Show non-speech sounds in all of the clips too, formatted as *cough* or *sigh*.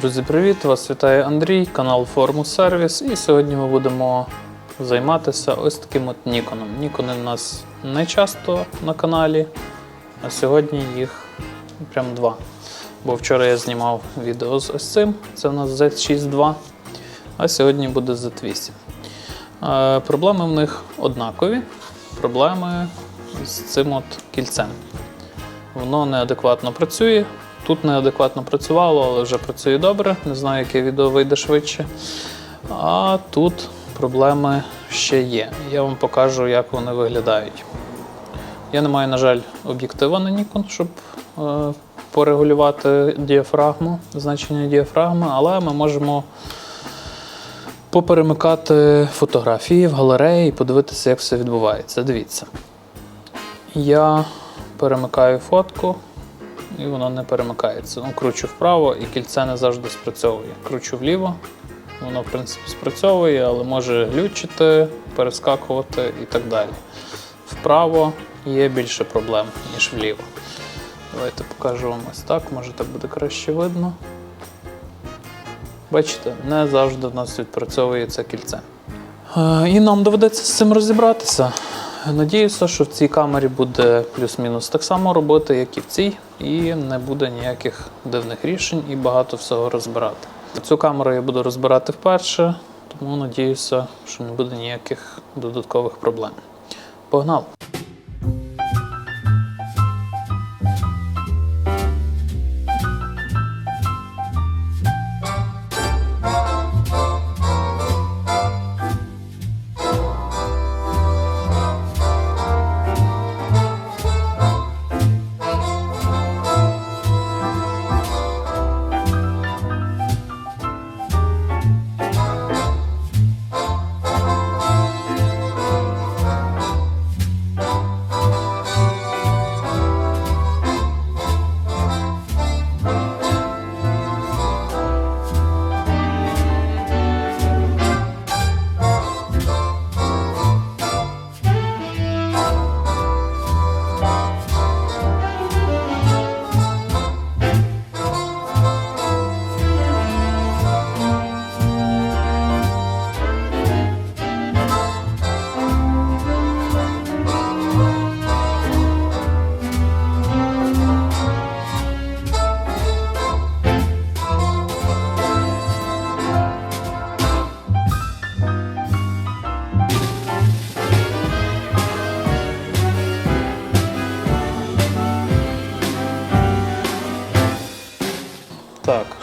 Друзі, привіт! Вас вітає Андрій, канал Формус Сервіс. І сьогодні ми будемо займатися ось таким от Ніконом. Нікони в нас не часто на каналі, а сьогодні їх прям два. Бо вчора я знімав відео з ось цим, це у нас Z6 II, а сьогодні буде Z8. Е, проблеми в них однакові. Проблеми з цим от кільцем. Воно неадекватно працює. Тут неадекватно працювало, але вже працює добре. Не знаю, яке відео вийде швидше. А тут проблеми ще є. Я вам покажу, як вони виглядають. Я не маю, на жаль, об'єктива на Nikon, щоб е, порегулювати діафрагму, значення діафрагми, але ми можемо поперемикати фотографії в галереї і подивитися, як все відбувається. Дивіться. Я перемикаю фотку, і воно не перемикається. Ну, кручу вправо і кільце не завжди спрацьовує. Кручу вліво, воно в принципі спрацьовує, але може глючити, перескакувати і так далі. Вправо є більше проблем, ніж вліво. Давайте покажу вам ось так, може так буде краще видно. Бачите, не завжди в нас відпрацьовує це кільце. Е, І нам доведеться з цим розібратися. Надіюся, що в цій камері буде плюс-мінус так само робити, як і в цій, і не буде ніяких дивних рішень і багато всього розбирати. Цю камеру я буду розбирати вперше, тому надіюся, що не буде ніяких додаткових проблем. Погнали!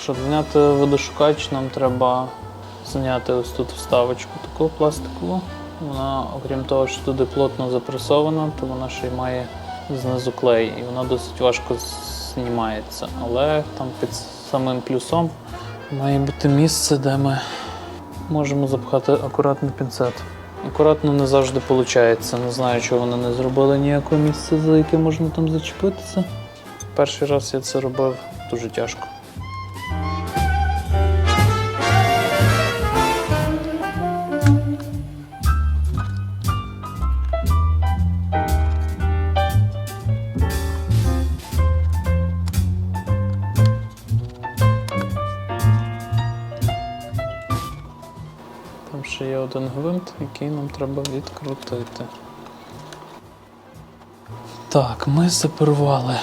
Щоб зняти водошукач, нам треба зняти ось тут вставочку таку пластикову. Вона, окрім того, що туди плотно запресована, то вона ще й має знизу клей, і вона досить важко знімається. Але там під самим плюсом має бути місце, де ми можемо запхати акуратний пінцет. Акуратно не завжди виходить. Не знаю, чого вони не зробили ніякого місця, за яке можна там зачепитися. Перший раз я це робив дуже тяжко. Який нам треба відкрутити. Так, ми запарували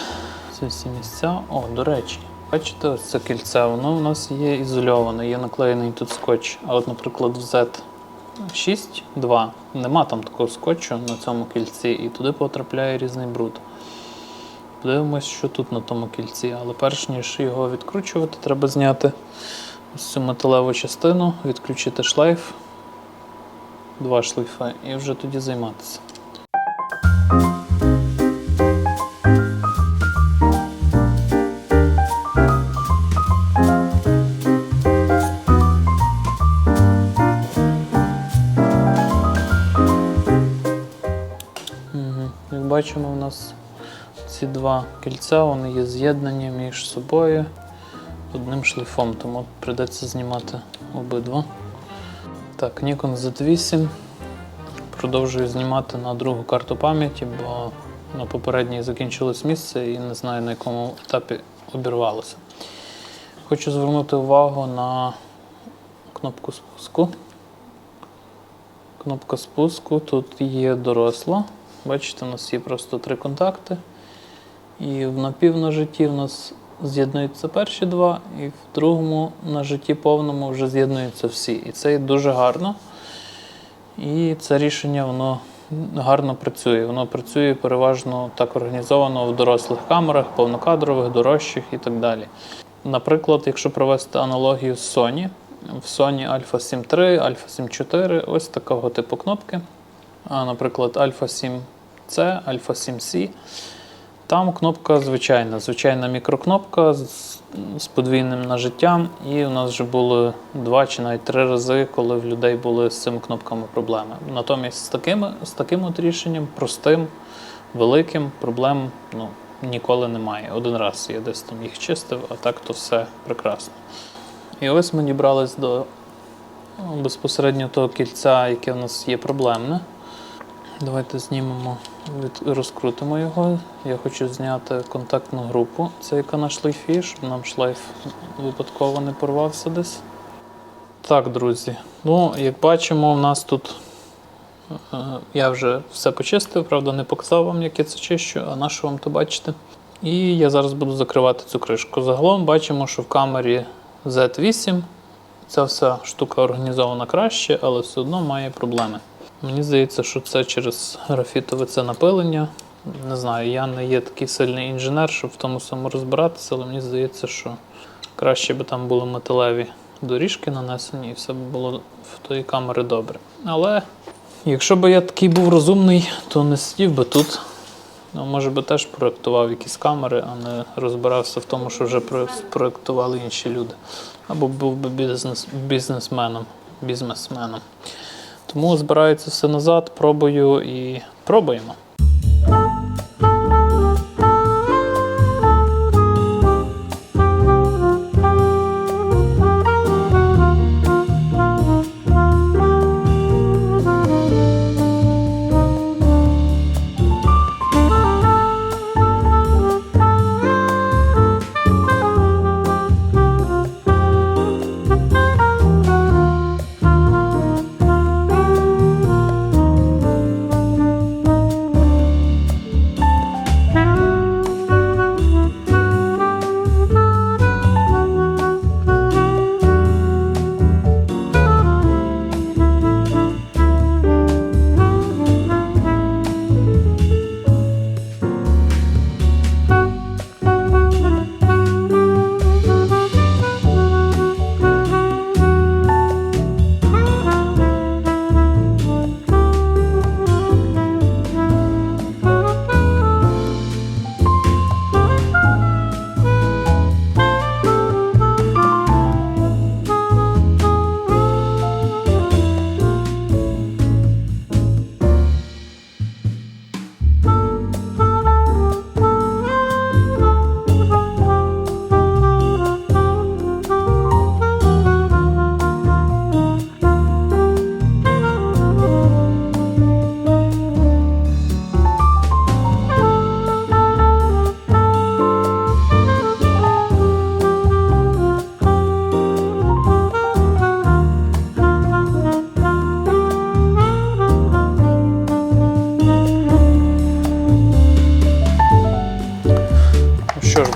ці всі місця. О, до речі, бачите, ось це кільце, воно у нас є ізольоване, є наклеєний тут скотч. А от, наприклад, в Z6 2 нема там такого скотчу на цьому кільці, і туди потрапляє різний бруд. Подивимось, що тут на тому кільці, але перш ніж його відкручувати, треба зняти ось цю металеву частину, відключити шлейф, два шлейфи, і вже тоді займатися. Як бачимо, у нас ці два кільця вони є з'єднані між собою одним шлейфом, тому прийдеться знімати обидва. Так, Nikon Z8. Продовжую знімати на другу карту пам'яті, бо на попередній закінчилось місце і не знаю на якому етапі обірвалося. Хочу звернути увагу на кнопку спуску. Кнопка спуску тут є доросла. Бачите, у нас є просто три контакти. І в напівнажитті в нас з'єднуються перші два, і в другому нажитті повному вже з'єднуються всі. І це дуже гарно. І це рішення воно гарно працює. Воно працює переважно так організовано в дорослих камерах, повнокадрових, дорожчих і так далі. Наприклад, якщо провести аналогію з Sony, в Sony Alpha 7 III, Alpha 7 4 ось такого типу кнопки. А, наприклад, Alpha 7 C, Alpha 7 C. Там кнопка звичайна, звичайна мікрокнопка з, з подвійним нажиттям, і у нас вже були два чи навіть три рази, коли в людей були з цими кнопками проблеми. Натомість з таким, з таким от рішенням, простим, великим, проблем ну, ніколи немає. Один раз я десь там їх чистив, а так то все прекрасно. І ось ми дібрались до ну, безпосередньо того кільця, яке в нас є проблемне. Давайте знімемо, розкрутимо його. Я хочу зняти контактну групу. Це яка на шлейфі, щоб нам шлейф випадково не порвався десь. Так, друзі. Ну, як бачимо, у нас тут е, я вже все почистив, правда, не показав вам, як я це чищу, а на що вам то бачите. І я зараз буду закривати цю кришку. Загалом бачимо, що в камері Z8 ця вся штука організована краще, але все одно має проблеми. Мені здається, що це через графітове це напилення. Не знаю, я не є такий сильний інженер, щоб в тому всьому розбиратися, але мені здається, що краще би там були металеві доріжки нанесені і все б було в тої камери добре. Але якщо б я такий був розумний, то не сидів би тут. Ну, може би теж проєктував якісь камери, а не розбирався в тому, що вже про- проєктували інші люди. Або був би бізнес, бізнесменом, бізнесменом. Тому збираю це все назад, пробую і пробуємо.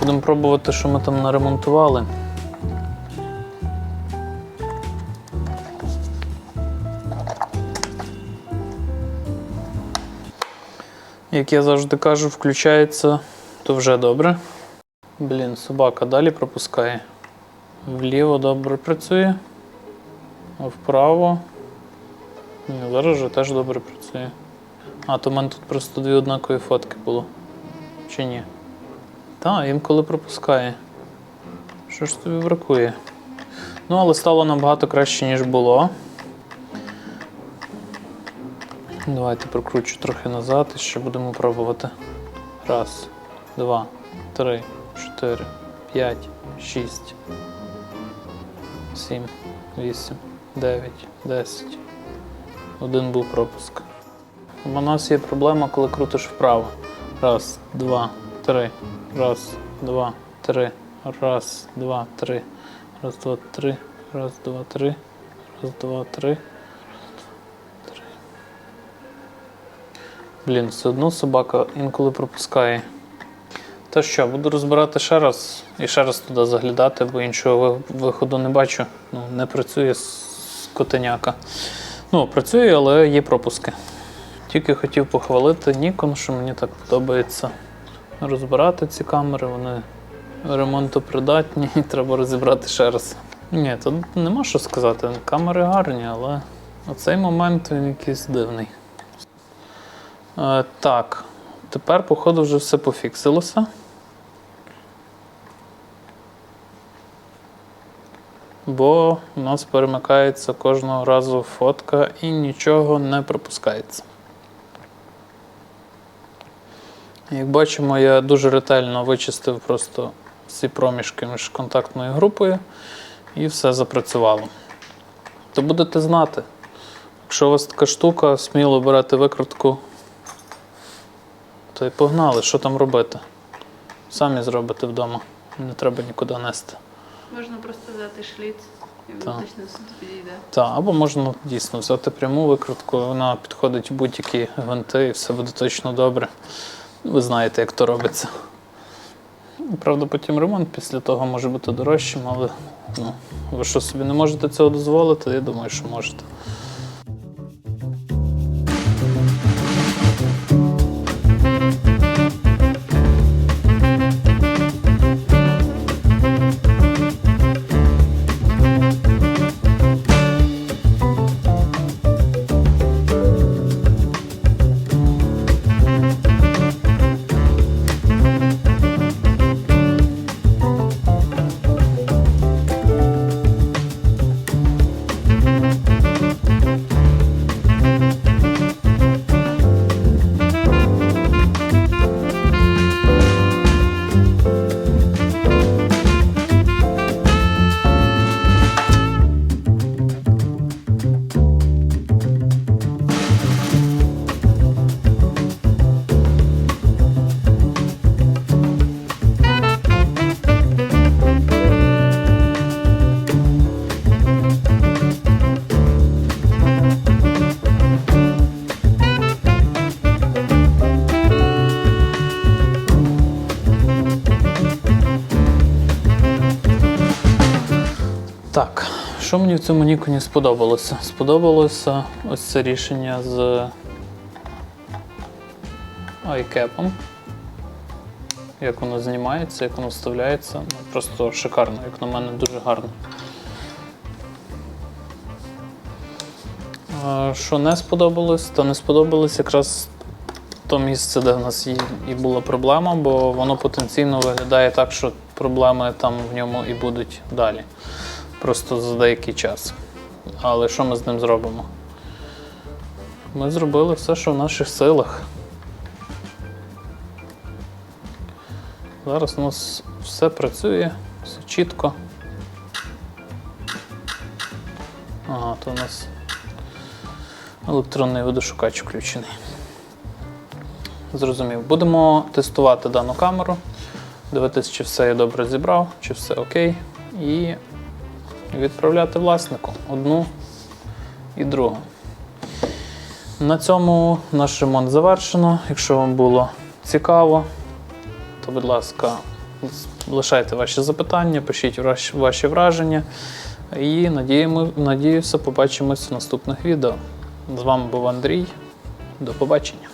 Будемо пробувати, що ми там наремонтували. Як я завжди кажу, включається, то вже добре. Блін, собака далі пропускає. Вліво добре працює, а вправо. Ні, зараз вже теж добре працює. А, то в мене тут просто дві однакові фотки було. Чи ні? Так, інколи пропускає. Що ж тобі бракує? Ну, але стало набагато краще, ніж було. Давайте прокручу трохи назад і ще будемо пробувати. Раз, два, три, чотири, п'ять, шість, сім, вісім, дев'ять, десять. Один був пропуск. У нас є проблема, коли крутиш вправо. Раз, два, три. Раз, два, три. Раз, два, три. Раз, два, три. Раз, два, три. Раз, два, три. Блін, все одно собака інколи пропускає. Та що, буду розбирати ще раз і ще раз туди заглядати, бо іншого виходу не бачу. Ну, не працює с- котеняка. Ну, працює, але є пропуски. Тільки хотів похвалити Nikon, що мені так подобається розбирати ці камери, вони ремонтопридатні і *laughs* треба розібрати ще раз. Ні, тут нема що сказати. Камери гарні, але оцей момент він якийсь дивний. Е, так, тепер, походу, вже все пофіксилося. Бо у нас перемикається кожного разу фотка і нічого не пропускається. Як бачимо, я дуже ретельно вичистив просто всі проміжки між контактною групою і все запрацювало. То будете знати, якщо у вас така штука, сміло берете викрутку, то й погнали, що там робити. Самі зробите вдома, не треба нікуди нести. Можна просто взяти шліц і точно підійде. Так, або можна дійсно взяти пряму викрутку, вона підходить будь-які гвинти і все буде точно добре. Ви знаєте, як то робиться. Правда, потім ремонт після того може бути дорожчим, але ну, ви що собі не можете цього дозволити, я думаю, що можете. Що мені в цьому Ніконі сподобалося? Сподобалося ось це рішення з iCap. Як воно знімається, як воно вставляється. Ну, просто шикарно, як на мене, дуже гарно. Що не сподобалось, то не сподобалось якраз то місце, де в нас і була проблема, бо воно потенційно виглядає так, що проблеми там в ньому і будуть далі просто за деякий час. Але що ми з ним зробимо? Ми зробили все, що в наших силах. Зараз у нас все працює, все чітко. Ага, то у нас електронний водошукач включений. Зрозумів. Будемо тестувати дану камеру, дивитися, чи все я добре зібрав, чи все окей. І відправляти власнику одну і другу. На цьому наш ремонт завершено. Якщо вам було цікаво, то, будь ласка, лишайте ваші запитання, пишіть ваші враження. І надіємо, надіюся, побачимось в наступних відео. З вами був Андрій. До побачення.